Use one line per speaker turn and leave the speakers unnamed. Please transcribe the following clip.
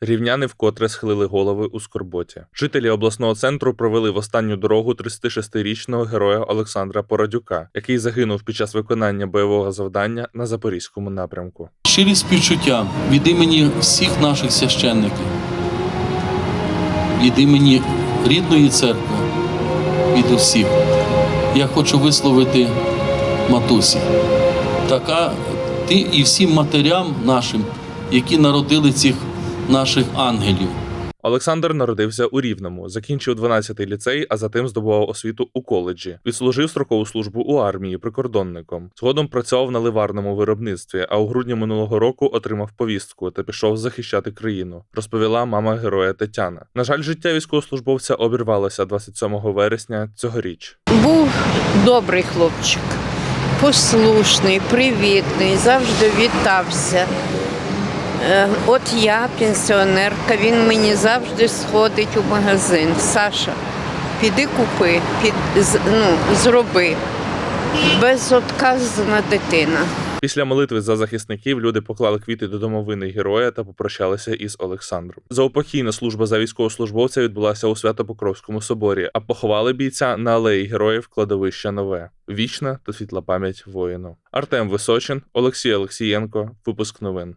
Рівняни вкотре схилили голови у скорботі. Жителі обласного центру провели в останню дорогу 36-річного героя Олександра Породюка, який загинув під час виконання бойового завдання на запорізькому напрямку.
Щирі співчуття від імені всіх наших священників, від імені рідної церкви, від усіх. Я хочу висловити матусі, така ти і всім матерям нашим, які народили цих наших ангелів.
Олександр народився у Рівному, закінчив 12-й ліцей, а затим здобував освіту у коледжі. Відслужив строкову службу у армії прикордонником. Згодом працював на ливарному виробництві, а у грудні минулого року отримав повістку та пішов захищати країну. Розповіла мама героя Тетяна. На жаль, життя військовослужбовця обірвалося 27 вересня цьогоріч.
Був добрий хлопчик, послушний, привітний, завжди вітався. Е, От я пенсіонерка, він мені завжди сходить у магазин. Саша, піди купи, під, ну, зроби. Безотказна дитина.
Після молитви за захисників люди поклали квіти до домовини героя та попрощалися із Олександром. Заупокійна служба за військовослужбовця відбулася у Свято-Покровському соборі, а поховали бійця на алеї героїв кладовища Нове. Вічна та світла пам'ять воїну. Артем Височин, Олексій Олексієнко. Випуск новин.